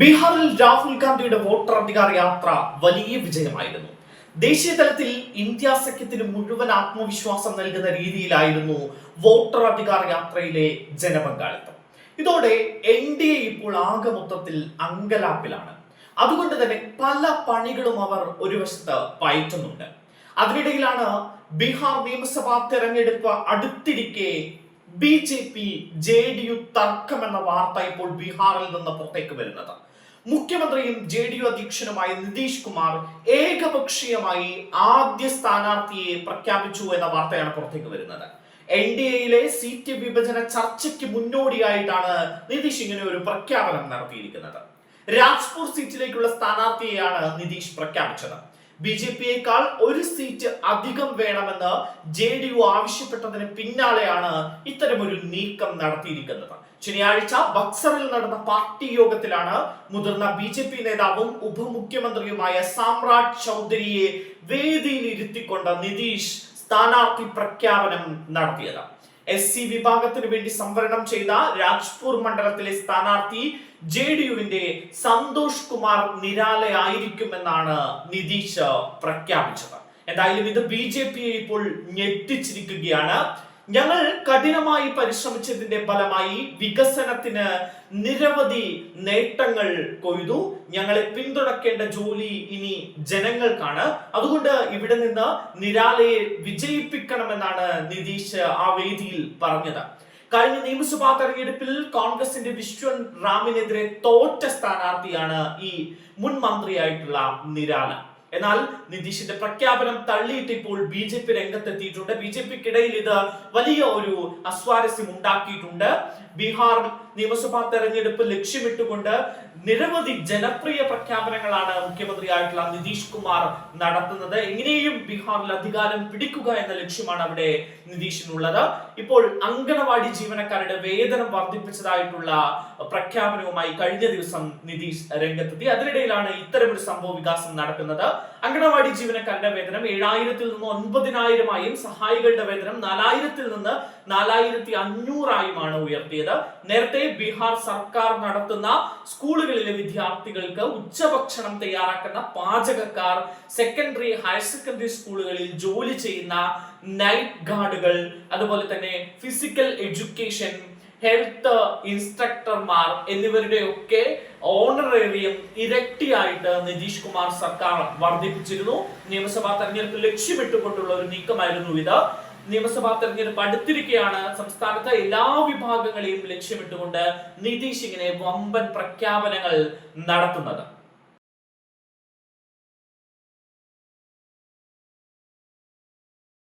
ബീഹാറിൽ രാഹുൽ ഗാന്ധിയുടെ വോട്ടർ അധികാര യാത്ര വലിയ വിജയമായിരുന്നു. ദേശീയ തലത്തിൽ ഇന്ത്യ സഖ്യത്തിന് മുഴുവൻ ആത്മവിശ്വാസം നൽകുന്ന രീതിയിലായിരുന്നു വോട്ടർ അധികാര യാത്രയിലെ ജനപങ്കാളിത്തം. ഇതോടെ എൻ ഡി എ ഇപ്പോൾ ആകെ മൊത്തത്തിൽ അങ്കലാപ്പിലാണ്. അതുകൊണ്ട് തന്നെ പല പണികളും അവർ ഒരു വശത്ത് പയറ്റുന്നുണ്ട്. അതിനിടയിലാണ് ബീഹാർ നിയമസഭാ തെരഞ്ഞെടുപ്പ് അടുത്തിരിക്കെ B J P J D U തർക്കം എന്ന വാർത്ത ഇപ്പോൾ ബീഹാറിൽ നിന്ന് പുറത്തേക്ക് വരുന്നത്. മുഖ്യമന്ത്രിയും ജെ ഡി യു അധ്യക്ഷനുമായ നിതീഷ് കുമാർ ഏകപക്ഷീയമായി ആദ്യ സ്ഥാനാർത്ഥിയെ പ്രഖ്യാപിച്ചു എന്ന വാർത്തയാണ് പുറത്തേക്ക് വരുന്നത്. എൻ ഡി എയിലെ സീറ്റ് വിഭജന ചർച്ചയ്ക്ക് മുന്നോടിയായിട്ടാണ് നിതീഷ് ഇങ്ങനെ ഒരു പ്രഖ്യാപനം നടത്തിയിരിക്കുന്നത്. രാജ്പൂർ സീറ്റിലേക്കുള്ള സ്ഥാനാർത്ഥിയെയാണ് നിതീഷ് പ്രഖ്യാപിച്ചത്. ബി ജെ പിയേക്കാൾ ഒരു സീറ്റ് അധികം വേണമെന്ന് ജെ ഡി യു ആവശ്യപ്പെട്ടതിന് പിന്നാലെയാണ് ഇത്തരമൊരു നീക്കം നടത്തിയിരിക്കുന്നത്. ശനിയാഴ്ച ബക്സറിൽ നടന്ന പാർട്ടി യോഗത്തിലാണ് മുതിർന്ന ബി ജെ പി നേതാവും ഉപമുഖ്യമന്ത്രിയുമായ സാമ്രാജ് ചൗധരിയെ വേദിയിൽ ഇരുത്തിക്കൊണ്ട് നിതീഷ് സ്ഥാനാർത്ഥി പ്രഖ്യാപനം നടത്തിയത്. എസ് സി വിഭാഗത്തിന് വേണ്ടി സംവരണം ചെയ്ത രാജ്പൂർ മണ്ഡലത്തിലെ സ്ഥാനാർത്ഥി ജെ ഡി യുവിന്റെ സന്തോഷ് കുമാർ നിരാലയായിരിക്കുമെന്നാണ് നിതീഷ് പ്രഖ്യാപിച്ചത്. എന്തായാലും ഇത് ബി ജെ പിയെ ഇപ്പോൾ ഞെട്ടിച്ചിരിക്കുകയാണ്. ഞങ്ങൾ കഠിനമായി പരിശ്രമിച്ചതിന്റെ ഫലമായി വികസനത്തിന് നിരവധി നേട്ടങ്ങൾ കൊയ്തു. ഞങ്ങളെ പിന്തുണക്കേണ്ട ജോലി ഇനി ജനങ്ങൾക്കാണ്. അതുകൊണ്ട് ഇവിടെ നിന്ന് നിരാലയെ വിജയിപ്പിക്കണമെന്നാണ് നിതീഷ് ആ വേദിയിൽ പറഞ്ഞത്. കഴിഞ്ഞ നിയമസഭാ തെരഞ്ഞെടുപ്പിൽ കോൺഗ്രസിന്റെ വിശ്വൻ റാമിനെതിരെ തോറ്റ സ്ഥാനാർത്ഥിയാണ് ഈ മുൻ മന്ത്രിയായിട്ടുള്ള നിരാല. എന്നാൽ നിതീഷിന്റെ പ്രഖ്യാപനം തള്ളിയിട്ട് ഇപ്പോൾ ബി ജെ പി രംഗത്തെത്തിയിട്ടുണ്ട്. ബി ജെ പിക്കിടയിൽ ഇത് വലിയ ഒരു അസ്വാരസ്യം ഉണ്ടാക്കിയിട്ടുണ്ട്. ബീഹാർ നിയമസഭാ തെരഞ്ഞെടുപ്പ് ലക്ഷ്യമിട്ടുകൊണ്ട് നിരവധി ജനപ്രിയ പ്രഖ്യാപനങ്ങളാണ് മുഖ്യമന്ത്രിയായിട്ടുള്ള നിതീഷ് കുമാർ നടത്തുന്നത്. എങ്ങനെയും ബീഹാറിൽ അധികാരം പിടിക്കുക എന്ന ലക്ഷ്യമാണ് അവിടെ നിതീഷിനുള്ളത്. ഇപ്പോൾ അങ്കണവാടി ജീവനക്കാരുടെ വേതനം വർദ്ധിപ്പിച്ചതായിട്ടുള്ള പ്രഖ്യാപനവുമായി കഴിഞ്ഞ ദിവസം നിതീഷ് രംഗത്തെത്തി. അതിനിടയിലാണ് ഇത്തരമൊരു സംഭവ വികാസം നടക്കുന്നത്. അങ്കണവാടി ജീവനക്കാരുടെ വേതനം ഏഴായിരത്തിൽ നിന്ന് ഒൻപതിനായിരമായും സഹായികളുടെ വേതനം നാലായിരത്തിൽ നിന്ന് നാലായിരത്തി അഞ്ഞൂറായുമാണ് ഉയർത്തിയത്. നേരത്തെ ബീഹാർ സർക്കാർ നടത്തുന്ന സ്കൂളുകളിലെ വിദ്യാർത്ഥികൾക്ക് ഉച്ചഭക്ഷണം തയ്യാറാക്കുന്ന പാചകക്കാർ സെക്കൻഡറി ഹയർ സെക്കൻഡറി സ്കൂളുകളിൽ ജോലി ചെയ്യുന്ന നൈറ്റ് ഗാർഡുകൾ അതുപോലെ തന്നെ ഫിസിക്കൽ എഡ്യൂക്കേഷൻ ഹെൽത്ത് ഇൻസ്ട്രക്ടർമാർ എന്നിവരുടെ ഒക്കെ ഓണറേറിയം ഇരട്ടിയായിട്ട് നിതീഷ് കുമാർ സർക്കാർ വർദ്ധിപ്പിച്ചിരുന്നു. നിയമസഭാ തെരഞ്ഞെടുപ്പ് ലക്ഷ്യമിട്ടുകൊണ്ടുള്ള ഒരു നീക്കമായിരുന്നു ഇത്. നിയമസഭാ തെരഞ്ഞെടുപ്പ് അടുത്തിരിക്കുകയാണ് സംസ്ഥാനത്തെ എല്ലാ വിഭാഗങ്ങളെയും ലക്ഷ്യമിട്ടുകൊണ്ട് നിതീഷ് ഇങ്ങനെ വമ്പൻ പ്രഖ്യാപനങ്ങൾ നടത്തുന്നത്.